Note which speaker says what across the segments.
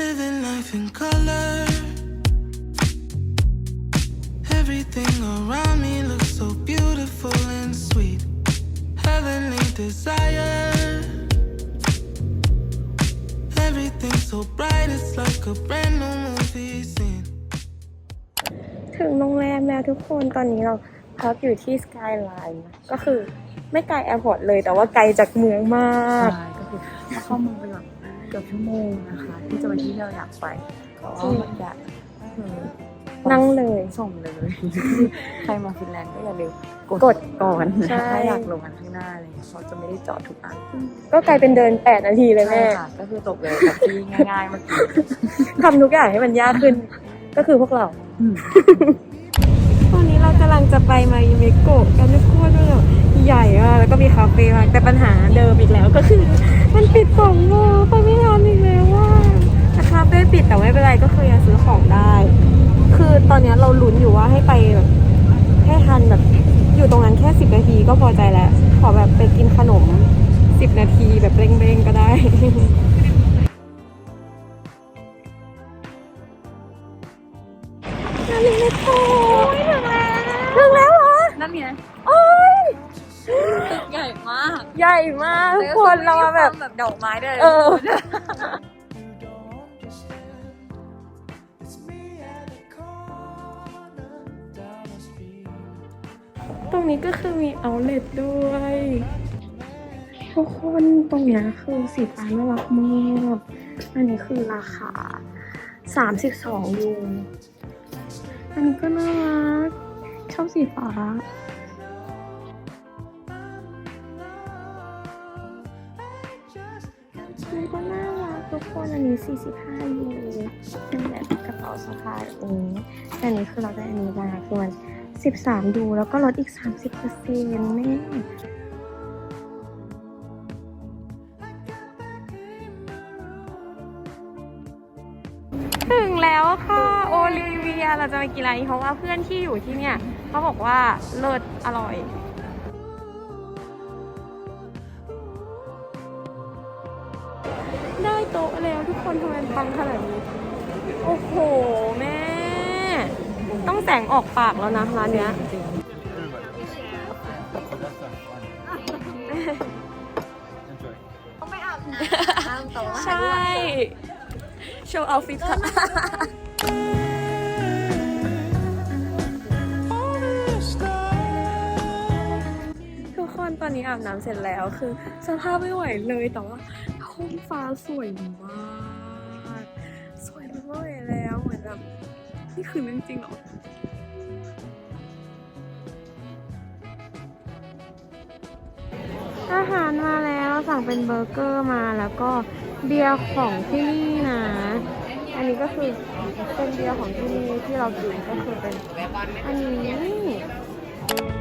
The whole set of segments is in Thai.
Speaker 1: living life in color. Everything around me looks so beautiful and sweet. Heavenly desire. Everything so bright, it's like a brand new movie scene.
Speaker 2: ถึงโรงแรมแล้วทุกคนตอนนี้เราพักอยู่ที่สกายไลน์ก็คือไม่ไกลแอร์พอร์ตเลยแต่ว่าไกลจากเมืองมาก
Speaker 3: ใช่ก็คือเข้าเมืองไปแบบ เกือบชั่วโมงนะคะ ที่จะไปที่เราอยากไปก็มันจะคือ
Speaker 2: นั่งเลย
Speaker 3: ส่งเลย ใครมาฟินแลนด์ก็อย่าลืม
Speaker 2: กด
Speaker 3: ก่อน
Speaker 2: ใช่
Speaker 3: ถ้าอยากลงอันข้างหน้าอะไรอย่างเลยเขาจะไม่ได้จอดทุกอัน
Speaker 2: ก็กลายเป็นเดิน 8 นาทีเลยแม่
Speaker 3: ใช่ค่ะก็คือจบเลยแบบที่ง่ายๆเมื่อกี้
Speaker 2: ทำทุกอย่างให้มันยากขึ้น ก็คือพวกเรา
Speaker 3: อืม
Speaker 2: ตอนนี้เรากำลังจะไปมายูเมโกะกันทุกคนเลย ใหญ่มากแล้วก็มีคาเฟ่มากแต่ปัญหาเดิมอีกแล้วก็คือ มันปิดสองโมงไปไม่ทันอีกแล้วว่าแต่คาเฟ่ปิดแต่ไม่เป็นไรก็คือยังซื้อของได้ คือตอนนี้เราลุ้นอยู่ว่าให้ไปแบบให้ทันแบบอยู่ตรงนั้นแค่สิบนาทีก็พอใจแล้ว ขอแบบไปกินขนมสิบนาทีแบบเร่งๆก็ได้นาฬิกาโอ้ยถึงแล้วถึงแล้วเหรอ
Speaker 3: นั่นไง
Speaker 2: โอ้
Speaker 3: ใหญ่มาก
Speaker 2: ทุกคนเรามาแบบ
Speaker 3: แบบดอกไม้ด้วย
Speaker 2: เออ
Speaker 1: It's me at the corner down the street.
Speaker 2: ตรงนี้ก็คือมีเอาเลทด้วย ทุกคนตรงเนี้ยคือสีฟ้าน่ารักมากอันนี้คือราคา 32ยูอันนี้ก็น่ารักชอบสีฟ้าันก็น่ารักทุกคนอันนี้ 45ยูเป็นแบบกระเป๋าสะพายเองแต่อันนี้คือเราได้อันนี้มาคือมัน 13ยูแล้วก็ลดอีก 30เปอร์เซ็นต์แม่ถึงแล้วค่ะโอลิเวียเราจะไปกินอะไรเพราะว่าเพื่อนที่อยู่ที่เนี่ยเขาบอกว่าเลิศอร่อย คนทำไมปังขนาดนี้ โอ้โห แม่ ต้องแสงออกปากแล้วนะร้านเนี้ยใช่ โชว์เอาฟิตค่ะ ทุกคนตอนนี้อาบน้ำเสร็จแล้วคือสภาพไม่ไหวเลยแต่ว่าท้องฟ้าสวยมาก แล้วเหมือนแบบนี่คือเรื่องจริงเหรออาหารมาแล้วสั่งเป็นเบอร์เกอร์มาแล้วก็เบียร์ของที่นี่นะ อันนี้ก็คือเป็นเบียร์ของที่นี่ที่เรากินก็คือเป็นอันนี้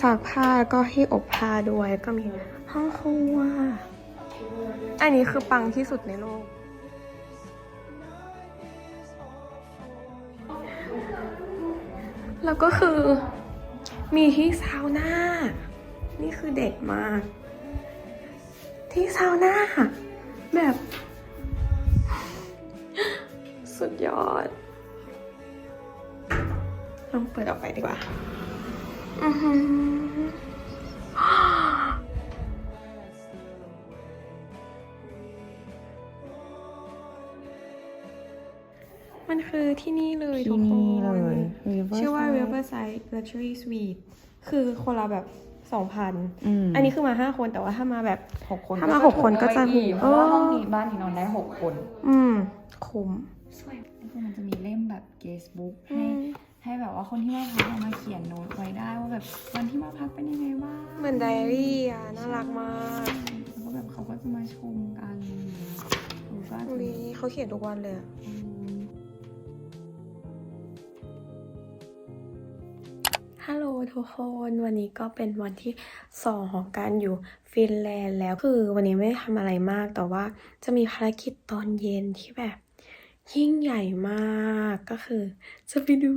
Speaker 2: ซัก
Speaker 3: ผ้าก็
Speaker 2: ที่อบผ้าด้วยก็มีห้องครัวอันนี้คือปังที่สุดในโลก แล้วก็คือมีที่ซาวน่า นี่คือเด็กมาก ที่ซาวน่า แบบ สุดยอดองเปิดออกไปดีกว่า มันคือที่นี่เลยทุกคนชื่อว่า Riverside Luxury Suite คือคนละแบบสองพัน
Speaker 3: ม
Speaker 2: อันนี้คือมาห้าคนแต่ว่าถ้ามาแบบ
Speaker 3: หกคน
Speaker 2: ถ้ามาหกคนก็จะ
Speaker 3: ถูกเพราะว่า
Speaker 2: เออ
Speaker 3: ห้องนี้บ้านนี้นอนได้หกคน
Speaker 2: อืม คุ้ม
Speaker 3: สวยคือมันจะมีเล่มแบบเกสบุ๊ก
Speaker 2: อื
Speaker 3: ให้
Speaker 2: ม
Speaker 3: ให้แบบว่าคนที่มาพักเอามาเขียนโน้ตไว้ได้ว่าแบบวันที่มาพักเป็นยังไงบ้าง
Speaker 2: เหมือนไดอารี่อะน่ารักมาก
Speaker 3: แล้วก็แบบเขาก็จะมาชมกันอะไรอย่างเงี้ยเออก็อาจ
Speaker 2: ดู
Speaker 3: จะ
Speaker 2: ดิเขาเขียนทุกวันเลยอะ
Speaker 3: อืม
Speaker 2: ฮัลโหลทุกคนวันนี้ก็เป็นวันที่สองของการอยู่ฟินแลนด์แล้วคือวันนี้ไม่ได้ทำอะไรมากแต่ว่าจะมีภารกิจตอนเย็นที่แบบ ยิ่งใหญ่มากก็คือ จะไปดู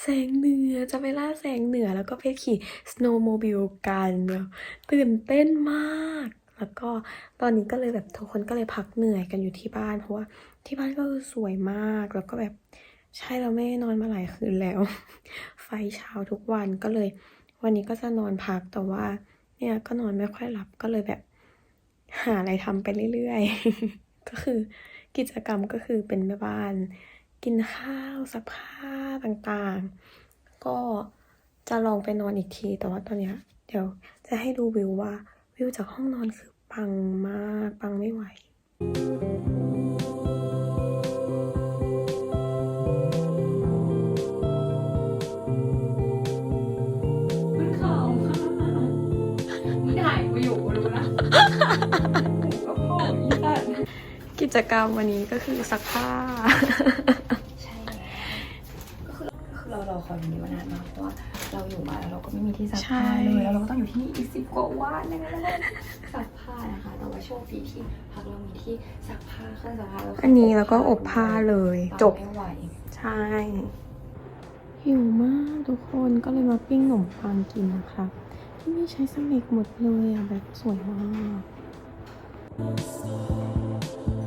Speaker 2: แสงเหนือจะไปล่าแสงเหนือแล้วก็ไปขี่ snowmobile กันแบบตื่นเต้นมาก แล้วก็ตอนนี้ก็เลยแบบทุกคนก็เลยพักเหนื่อยกันอยู่ที่บ้านเพราะว่าที่บ้านก็คือสวยมากแล้วก็แบบใช่เราไม่นอนมาหลายคืนแล้ว ไฟเช้าทุกวันก็เลย วันนี้ก็จะนอนพักแต่ว่า เนี่ยก็นอนไม่ค่อยหลับก็เลยแบบ หาอะไรทำไปเรื่อยๆ ก็คือ กิจกรรมก็คือเป็นแม่บ้าน กินข้าวซักผ้าต่างๆ ก็จะลองไปนอนอีกทีแต่ว่าตอนเนี้ยเดี๋ยวจะให้ดูวิวว่าวิวจากห้องนอนคือปังมากปังไม่ไหว
Speaker 3: มันขาวมามึงถ่ายกูอยู่กูรู้นะ กิ
Speaker 2: จกรรมวันนี้ก็คือซักผ้า
Speaker 3: ใช่แล้วก็คือคือเรารอคอยวันนี้มานานมากเพราะว่าเราอยู่มาแล้วเราก็ไม่มีที่ซักผ้า
Speaker 2: ใช่
Speaker 3: เลยแล้วเราก็ต้องอยู่ที่นี่อีกสิบกว่าวันนะคะแล้วก็ซักผ้านะคะแต่ว่าโชคดีที่พักเรามีที่ซักผ้าเครื่องซักผ้าแล้วก็
Speaker 2: อันนี้แล้วก็อบผ้าเลยจบ
Speaker 3: ไม่ไหว
Speaker 2: ใช่หิวมากทุกคนก็เลยมาปิ้งขนมปังกินนะคะที่นี่ใช้สเม็กหมดเลยอะแบบสวยมากต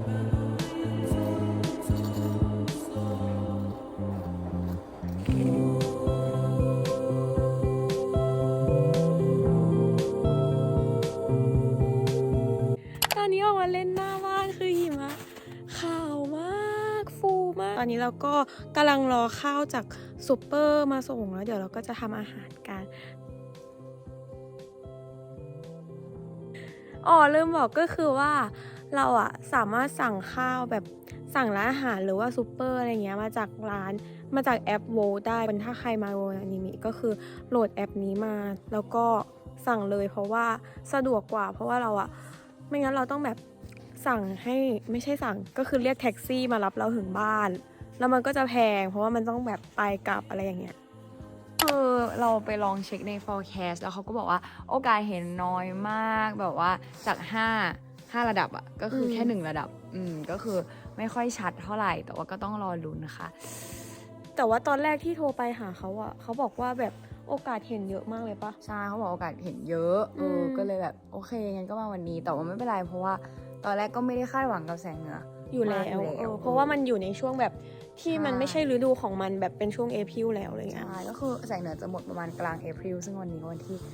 Speaker 2: มากตอนนี้เราก็กำลังรอข้าวจากซูเปอร์มาส่งแล้วเดี๋ยวเราก็จะทำอาหารกันอ๋อลืมบอกก็คือว่าเราอะสามารถสั่งข้าวแบบสั่งร้านอาหารหรือว่าซูเปอร์อะไรเงี้ยมาจากร้านมาจากแอปโวได้เป็นถ้าใครมาโวอนิมิก็คือโหลดแอปนี้มา แล้วก็สั่งเลยเพราะว่าสะดวกกว่า เพราะว่าเราอะไม่งั้นเราต้องแบบสั่งให้ไม่ใช่สั่งก็คือเรียกแท็กซี่มารับเราถึงบ้าน แล้วมันก็จะแพง เพราะว่ามันต้องแบบไปกลับอะไรอย่างเงี้ย
Speaker 3: คือเราไปลองเช็คใน forecast แล้วเขาก็บอกว่าโอกาสเห็นน้อยมากแบบว่าจาก 5 5 ระดับอะก็คือแค่
Speaker 2: อืม
Speaker 3: หนึ่งระดับ อืมก็คือไม่ค่อยชัดเท่าไหร่ แต่ว่าก็ต้องรอลุ้นนะคะ
Speaker 2: แต่ว่าตอนแรกที่โทรไปหาเขาอะเขาบอกว่าแบบโอกาสเห็นเยอะมากเลยปะ
Speaker 3: ใช่เขาบอกโอกาสเห็นเยอะเอออ
Speaker 2: ม
Speaker 3: ก็เลยแบบโอเคงั้นก็มาวันนี้แต่ว่าไม่เป็นไรเพราะว่า ตอนแรกก็ไม่ได้คาดหวังกับแสงเหนือ
Speaker 2: อยู่แล้ว
Speaker 3: มากอยู่แล้ว
Speaker 2: เออเพราะว่ามันอยู่ในช่วงแบบ ที่มัน
Speaker 3: ใช่
Speaker 2: ไม่ใช่ฤดูของมันแบบเป็นช่วงเอพิลแล้วอะไรเงี้ย
Speaker 3: ใช่ก็คือแสงเหนือจะหมดประมาณกลางเอพริลซึ่งวันนี้ก็วันที่ 12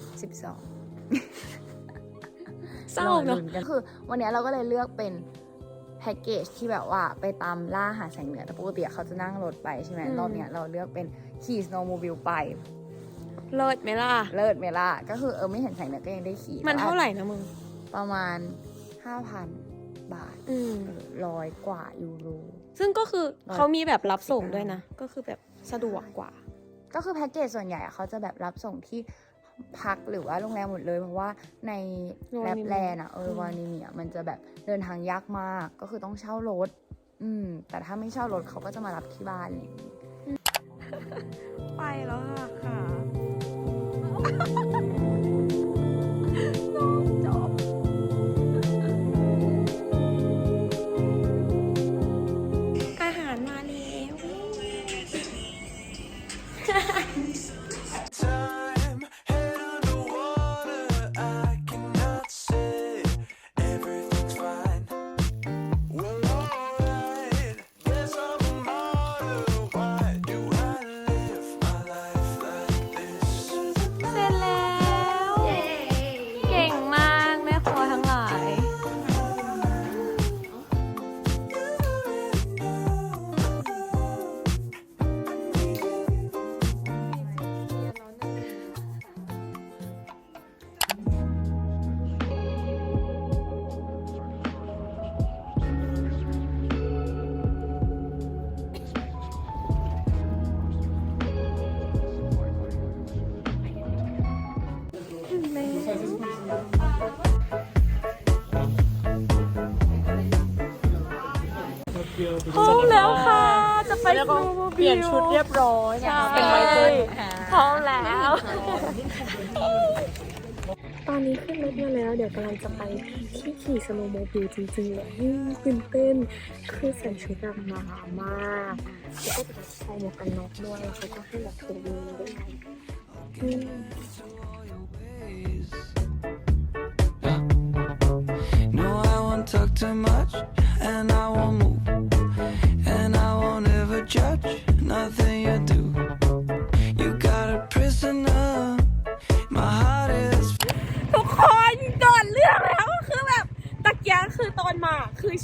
Speaker 2: เศร้าร
Speaker 3: อ
Speaker 2: เนาะ
Speaker 3: ลุ้นกันคือวันนี้เราก็เลยเลือกเป็นแพ็กเกจที่แบบว่าไปตามล่าหาแสงเหนือแต่ปกติเขาจะนั่งรถไปใช่ไหมรอบเนี้ยเราเลือกเป็นขี่สโนว์โมบิลไป
Speaker 2: เลิศไหมล่ะ
Speaker 3: เลิศเมล่าก็คือเออไม่เห็นแสงเหนือก็ยังได้ขี่
Speaker 2: มันเท่าไหร่นะมึง
Speaker 3: ประมาณ5,000 บาท
Speaker 2: อืม
Speaker 3: ร้อยกว่ายูโร
Speaker 2: ซึ่งก็คือ
Speaker 3: ร้อย
Speaker 2: เขามีแบบรับส่ง
Speaker 3: สิบห้า
Speaker 2: ด้วยนะ ก็คือแบบสะดวกกว่า
Speaker 3: ก็คือแพ็กเกจส่วนใหญ่อะเขาจะแบบรับส่งที่พักหรือว่าโรงแรมหมดเลยเพราะว่าใน
Speaker 2: โรง
Speaker 3: แล
Speaker 2: แรม
Speaker 3: บแลนด์อะเออ
Speaker 2: อืม
Speaker 3: วานิเมียมันจะแบบเดินทางยากมากก็คือต้องเช่ารถ อืม แต่ถ้าไม่เช่ารถเขาก็จะมารับที่บ้านอะไรอย่างงี้
Speaker 2: ไปแล้วล่ะค่ะ แล้วก็เปลี่ยนชุดเรียบร้อยเป็นไวเกินพร้อมแล้ว ตอนนี้ขึ้นรถมาแล้ว เดี๋ยวกำลังจะไปที่ขี่สโนว์โมบิลจริงๆเลยอืมตื่นเต้นคือใส่ชุดดำน้ำมากแล้วก็จะใส่หมวกกันน็อกด้วยแล้วเขาก็ให้แบบตัววีมาด้วยอืม
Speaker 1: No, I won't talk too much, and I won't move,
Speaker 2: คือ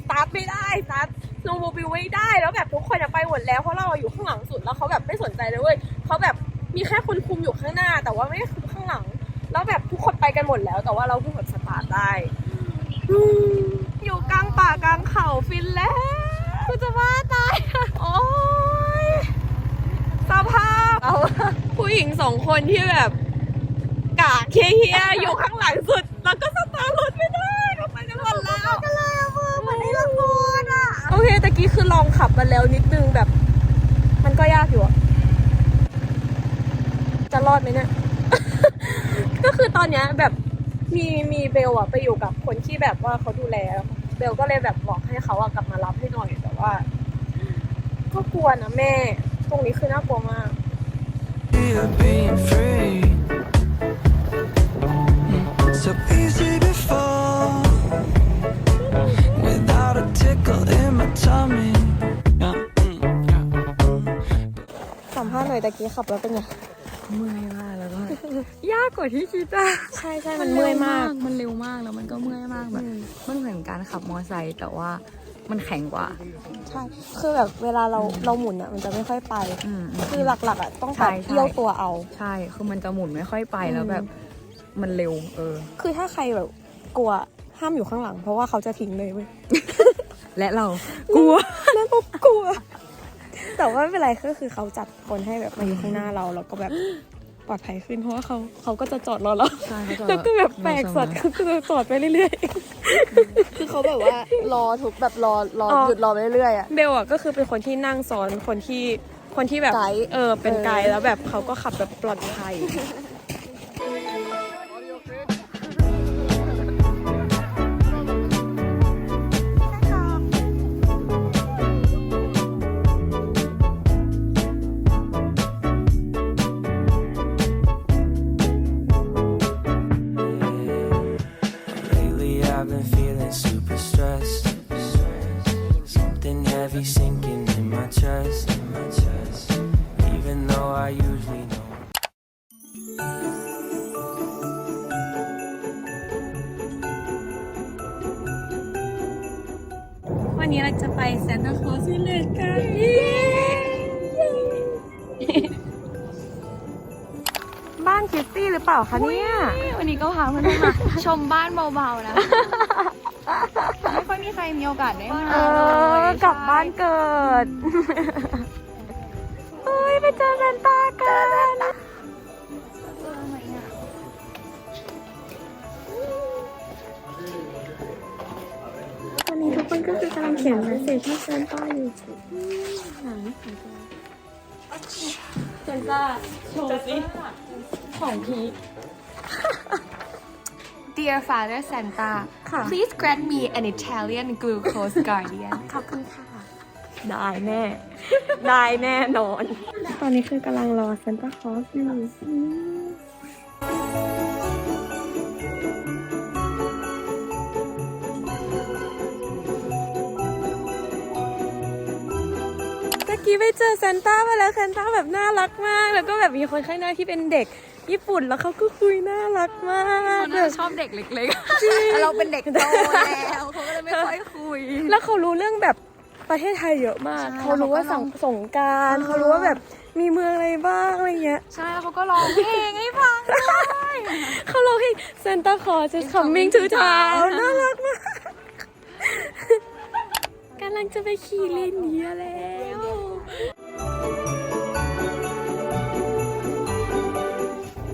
Speaker 2: สตาร์ทไม่ได้สตาร์ทสโนว์โมบิลไม่ได้แล้วแบบทุกคนอะไปหมดแล้วเพราะเราอยู่ข้างหลังสุดแล้วเขาแบบไม่สนใจเลยเว้ยเขาแบบมีแค่คนคุมอยู่ข้างหน้า แต่ว่าไม่ได้คุมข้างหลัง แล้วแบบทุกคนไปกันหมดแล้ว แต่ว่าเราเพิ่งแบบสตาร์ทได้อยู่กลางป่ากลางเขาฟินแล้วกูจะว่าตายโอ้ยสภาพเอาผู้หญิงสองคนที่แบบกากเฮียอยู่ข้างหลังสุด แล้วก็สตาร์ทรถไม่ นหมดแล้วกันเลยอะมึงเหมือนในละครอะโอเคตะกี้คือลองขับมาแล้วนิดนึงแบบ มันก็ยากอยู่อะจะรอดไหมเนี่ย ก็คือตอนเนี้ยแบบมีมีเบลอะไปอยู่กับคนที่แบบว่าเขาดูแลเบลก็เลยแบบบอกให้เขาอะกลับมารับให้หน่อยแต่ว่า ก็กลัวนะแม่ ตรงนี้คือน่ากลัวมาก ตะกี้ขับรถเป็นไง
Speaker 3: เมื่อยมากแล้วก็
Speaker 2: ยากกว่าที่คิดอะใช่ใช่มันเมื่อยมาก
Speaker 3: มันเร็วมากแล้วมันก็เมื่อยมากแบบมันเหมือนการขับมอไซค์แต่ว่ามันแข็งกว่า
Speaker 2: ใช่ คือแบบเวลาเราเราหมุนอะมันจะไม่ค่อยไป
Speaker 3: อืม
Speaker 2: คือหลักๆอะต้อง
Speaker 3: ใช่
Speaker 2: แบบ
Speaker 3: ใช่
Speaker 2: เอี้ยวตัวเอา
Speaker 3: ใช่ คือมันจะหมุนไม่ค่อยไปแล้วแบบมันเร็ว เออ
Speaker 2: คือถ้าใครแบบกลัวห้ามอยู่ข้างหลัง เพราะว่าเขาจะทิ้งเลยเว้ย
Speaker 3: และเรา
Speaker 2: กลัวแล้วก็กลัว แต่ว่าไม่เป็นไรก็คือเขาจัดคนให้แบบมาอยู่ข้างหน้าเราแล้วก็แบบปลอดภัยขึ้นเพราะว่าเขาเขาก็จะจอดรอเรา
Speaker 3: ใช่เขาจอด
Speaker 2: แล้วก็แบบแปลกสัตว์คือก็จะจอดไปเรื่อย
Speaker 3: คือเขาแบบว่ารอทุกแบบรอรอ
Speaker 2: อ๋อ
Speaker 3: หยุดรอไปเรื่อยๆอะ
Speaker 2: ๆ เบลอะก็คือเป็นคนที่นั่งซ้อนคนที่คนที่แบบ
Speaker 3: ไกด์
Speaker 2: เออเป็น
Speaker 3: เออ
Speaker 2: ไกด์แล้วแบบเขาก็ขับแบบปลอดภัย
Speaker 1: feeling super stressed. Something heavy sinking in my chest. In my chest. Even though I usually know.
Speaker 2: วันนี้เราจะไปเซนต์คลอสวิลเลจกันบ้านคิตตี้หรือเปล่าคะเนี่ย
Speaker 3: วันนี้ก็พาเพื่อนๆมาชมบ้านเบาๆนะ ไม่ค่อยมีใครมีโอกาสได้มา
Speaker 2: เอ
Speaker 3: เล
Speaker 2: อยกลับบ้านเกิดเฮ้ย ไปเจอแซนต้ากันตอนนี้ทุกคนก็คือกำลังเขียนเมสเซจให้แซนต้าอยู่ไหนแซนต้าโชว์สิของพี
Speaker 4: Dear Father Santa,
Speaker 2: ค่ะ
Speaker 4: please grant me an Italian glucose guardian.
Speaker 2: ขอบคุณค่ะ ได้แน่ ได้แน่นอน ตอนนี้คือกำลังรอซานตาคลอสอยู่ ไปเจอซานต้ามาแล้วซานต้าแบบน่ารักมาก แล้วก็แบบมีคนข้างหน้าที่เป็นเด็กญี่ปุ่นแล้วเขาก็คุยน่ารักมาก
Speaker 4: น่าจะชอบเด็กเล็กๆ
Speaker 3: เราเป็นเด็กโตแล้วเขาก็เลยไม่ค่อยคุย
Speaker 2: แล้วเขารู้เรื่องแบบประเทศไทยเยอะมาก
Speaker 3: ใช่
Speaker 2: เขารู้ว่า
Speaker 3: เขาก็ล
Speaker 2: สั
Speaker 3: อง
Speaker 2: งสงกราร
Speaker 3: เออ
Speaker 2: เขารู้ว่าแบบมีเมืองอะไรบ้างอะไรเงี้ย
Speaker 4: ใช่แล้วเขาก็ร้องเพลงให้ฟังด้วย
Speaker 2: เขาร้องเพลง Santa Claus is coming to town น่ารักมากกำลังจะไปขี่เลนเดียร์แล้ว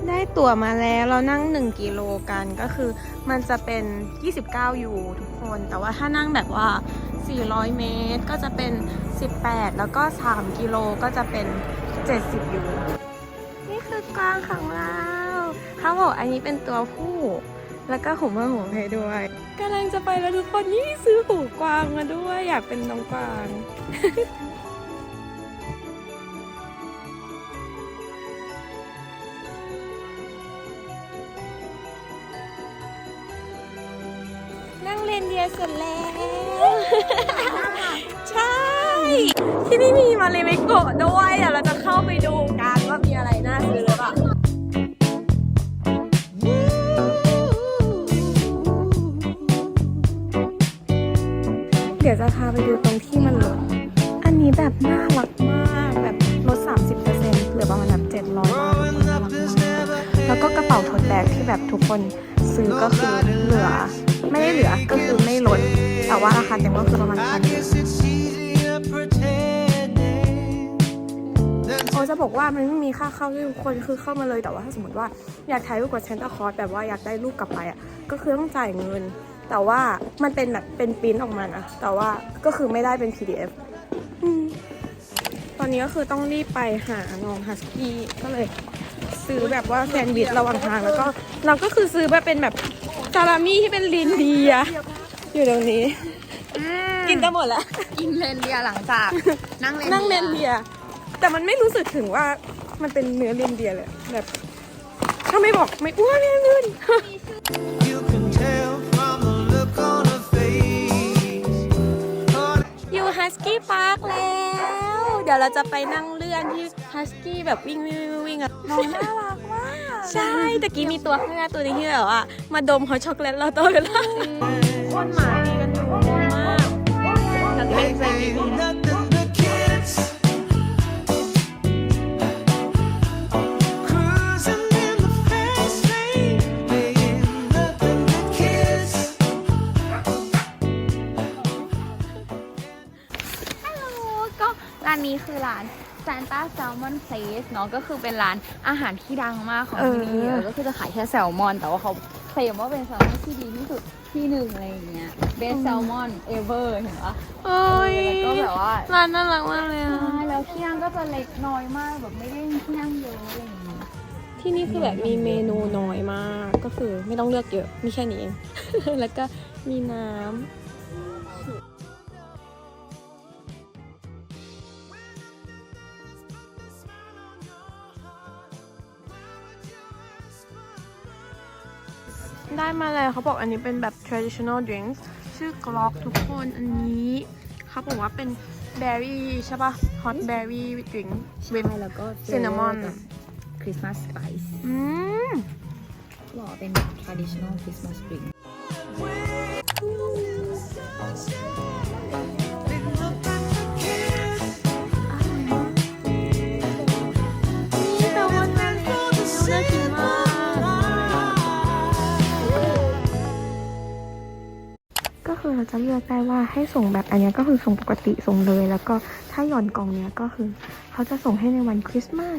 Speaker 2: ได้ตั๋วมาแล้วเรานั่ง 1 กิโลกันก็คือมันจะเป็น 29 ยูทุกคน แต่ว่าถ้านั่งแบบว่า 400 เมตรก็จะเป็น 18 แล้วก็ 3 กิโลก็จะเป็น 70 ยู นี่คือกวางของเราเขาบอกอันนี้เป็นตัวผู้ แล้วก็หูมาหูเพด้วยกำลังจะไปแล้วทุกคนนี่ซื้อหูกวางมาด้วย อยากเป็นน้องกวาง นั่งเรนเดียร์เสร็จแล้ว ใช่ ที่นี่มีมาเลเมโกะด้วยเดี๋ยวเราจะเข้าไปดูกันว่ามีอะไรน่าซื้อหรือเปล่าเดี๋ยวจะพาไปดูตรงที่มันลดอันนี้แบบน่ารักมากแบบลด 30%เหลือประมาณแบบ700บาท
Speaker 1: Growing up is never
Speaker 2: แล้วก็กระเป๋าโทดแบกที่แบบทุกคนซื้อก็คือเหลือ ไม่ได้เหลือก็คือไม่ลด แต่ว่าราคาเต็มก็คือประมาณพั
Speaker 1: I
Speaker 2: น
Speaker 1: guess it's easier pretending than
Speaker 2: โอจะบอกว่ามันไม่มีค่าเข้าที่ทุกคนคือเข้ามาเลยแต่ว่าถ้าสมมติว่าอยากถ่ายรูปกับเซนต์คอร์สแบบว่าอยากได้รูปกลับไปอะก็คือต้องจ่ายเงิน แต่ว่ามันเป็นแบบเป็นปริ้นออกมานะแต่ว่าก็คือไม่ได้เป็น PDF อืมตอนนี้ก็คือต้องรีบไปหาน้องฮัสกี้ก็เลยซื้อแบบว่าแซนด์วิชระหว่างทางแล้วก็เราก็คือซื้อมาเป็นแบบ ซาลามี่ที่เป็นลินเดีย อยู่ตรงนี้ กินจะหมดแล้ว
Speaker 3: กินเลนเดียหลังจาก นั่งเลน
Speaker 2: นั่งเลนเดีย แต่มันไม่รู้สึกถึงว่ามันเป็นเนื้อเลนเดียเลยแบบ ถ้าไม่บอกไม่อ้วนเลย
Speaker 1: you can tell from the look on her face. Oh,
Speaker 2: อยู่ฮัสกี้พาร์คแล้ว เดี๋ยวเราจะไปนั่งเลื่อนที่ฮัสกี้แบบวิ่งวิ่งวิ่งวิ่งอะน้องน่ารักมาก ใช่ตะกี้มีตัวข้างหน้าตัวนี้ที่แบบว่า มาดมฮอตช็อกโกแลตเราตัวเวลาคนหมาดีกันอยู่มากแต่เล่นใจดี
Speaker 3: Salmon Place เนาะก็คือเป็นร้านอาหารที่ดังมากของที่นี่
Speaker 2: เออ
Speaker 3: เออก็คือจะขายแค่แซลมอน แต่ว่าเขาเคลมว่าเป็นแซลมอนที่ดีที่สุดที่หนึ่งอะไรอย่างเงี้ย best salmon ever เห็นปะ
Speaker 2: โอ้ย
Speaker 3: แล้วก็แบบว่า
Speaker 2: ร้านน่ารักมากเลยอะ
Speaker 3: ใช่แล้วที่นั่งก็จะเล็กน้อยมากแบบไม่ได้ที่นั่งเยอะอะไรอย่างเงี้ย
Speaker 2: ที่นี่คือแบบมีเมนูน้อยมากก็คือไม่ต้องเลือกเยอะมีแค่นี้เองแล้วก็มีน้ำ ได้มาเลยเขาบอกอันนี้เป็นแบบ traditional drinks ชื่อกล็อกทุกคนอันนี้เขาบอกว่าเป็น berry ใช่ปะ hot berry drink with
Speaker 3: แล้วก็
Speaker 2: cinnamon
Speaker 3: คริสต์มาสสไปซ์
Speaker 2: อืม
Speaker 3: บอกว่าเป็น traditional Christmas drink
Speaker 2: คือเราจะเลือกได้ว่าให้ส่งแบบอันนี้ก็คือส่งปกติส่งเลย แล้วก็ถ้าหย่อนกล่องเนี้ยก็คือ เขาจะส่งให้ในวันคริสต์มาส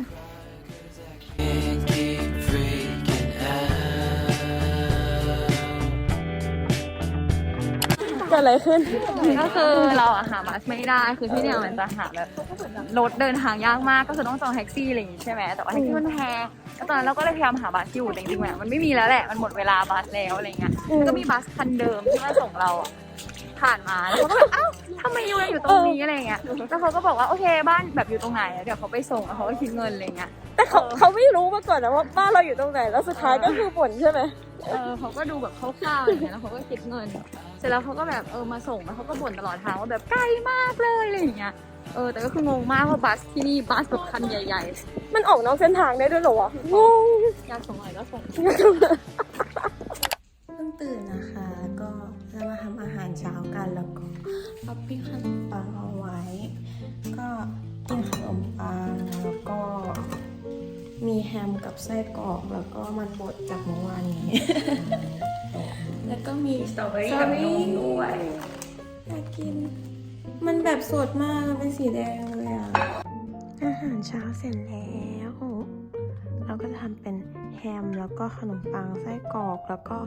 Speaker 2: กิดอะไรขึ้น
Speaker 3: ก็คือเราอะหาบัสไม่ได้คือที่เนี่ยมันจะหาแบบรถเดินทางยากมากก็คือต้องจองแท็กซี่อะไรอย่างงี้ใช่ไหมแต่ว่าแท็กซี่มันแพงก็ตอนนั้นเราก็เลยพยายามหาบัสอยู่แต่จริงๆอะมันไม่มีแล้วแหละมันหมดเวลาบัสแล้วอะไรเงี้ย
Speaker 2: อืม
Speaker 3: ก็มีบัสคันเดิมที่มาส่งเราอะผ่านมาแล้วเขาก็แบบอ้าวทำไมยูยังอยู่ตรงนี้อะไรเงี้ยแล้วเขาก็บอกว่าโอเคบ้านแบบอยู่ตรงไหนเดี๋ยวเขาไปส่งแล้วเขาก็คิดเงินอะไรเงี้ย
Speaker 2: แต่เขาเขาไม่รู้มาก่อนนะว่าบ้านเราอยู่ตรงไหนแล้วสุดท้ายก็คือฝนใช่ไหม
Speaker 3: เออเขาก็ดูแบบคร่าวๆอย่างเงี้ยแล้วเขาก็คิดเงิน เสร็จแล้วเขาก็แบบเออมาส่งแล้วเขาก็บ่นตลอดทางว่าแบบไกลมากเลยอะไรอย่างเงี้ยเออแต่ก็คืองงมากว่าบัสที่นี่บัสแบบคันใหญ่
Speaker 2: มันออกนอกเส้นทางได้ด้วยเหรอวะงง
Speaker 3: ๆ อยากส่งอะไรก็ส่ง
Speaker 2: เพิ่งตื่นนะคะ ก็จะมาทำอาหารเช้ากันแล้วก็เอาปิ้งขนมปังเอาไว้ ก็ปิ้งขนมปังแล้วก็ มีแฮมกับไส้กรอกแล้วก็มันบดจากเมื่อวานนี้ แล้วก็มีสตรอเบอรี่กับนมด้วยอยากกิน มันแบบสดมากมันเป็นสีแดงเลยอะ อาหารเช้าเสร็จแล้วเราก็จะทำเป็นแฮมแล้วก็ขนมปังไส้กรอกแล้วก็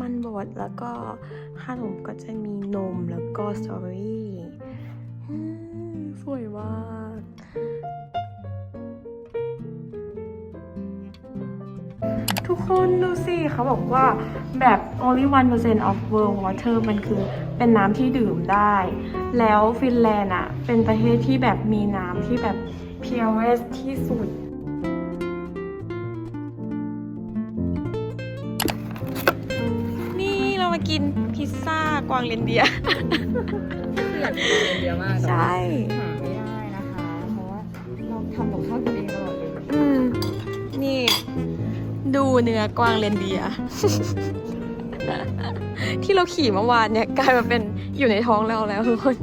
Speaker 2: มันบดแล้วก็ขนมก็จะมีนมแล้วก็สตรอเบอรี่อืมสวยมาก ทุกคนดูสิเขาบอกว่าแบบ only 1% of world water มันคือเป็นน้ำที่ดื่มได้ แล้วฟินแลนด์อะ เป็นประเทศที่แบบมีน้ำที่แบบ purest ที่สุดนี่เรามากินพิซซ่ากวางเรนเดียร์
Speaker 3: อยากกินเยอะมาก
Speaker 2: ใช่
Speaker 3: หาไม่ได้นะคะ เพราะว่าเราทำกับข้าวกินเองตลอดเลย
Speaker 2: อืมนี่ ดูเนื้อกวางเรนเดีย ที่เราขี่เมื่อวานเนี่ยกลายมาเป็นอยู่ในท้องเราแล้วทุกคน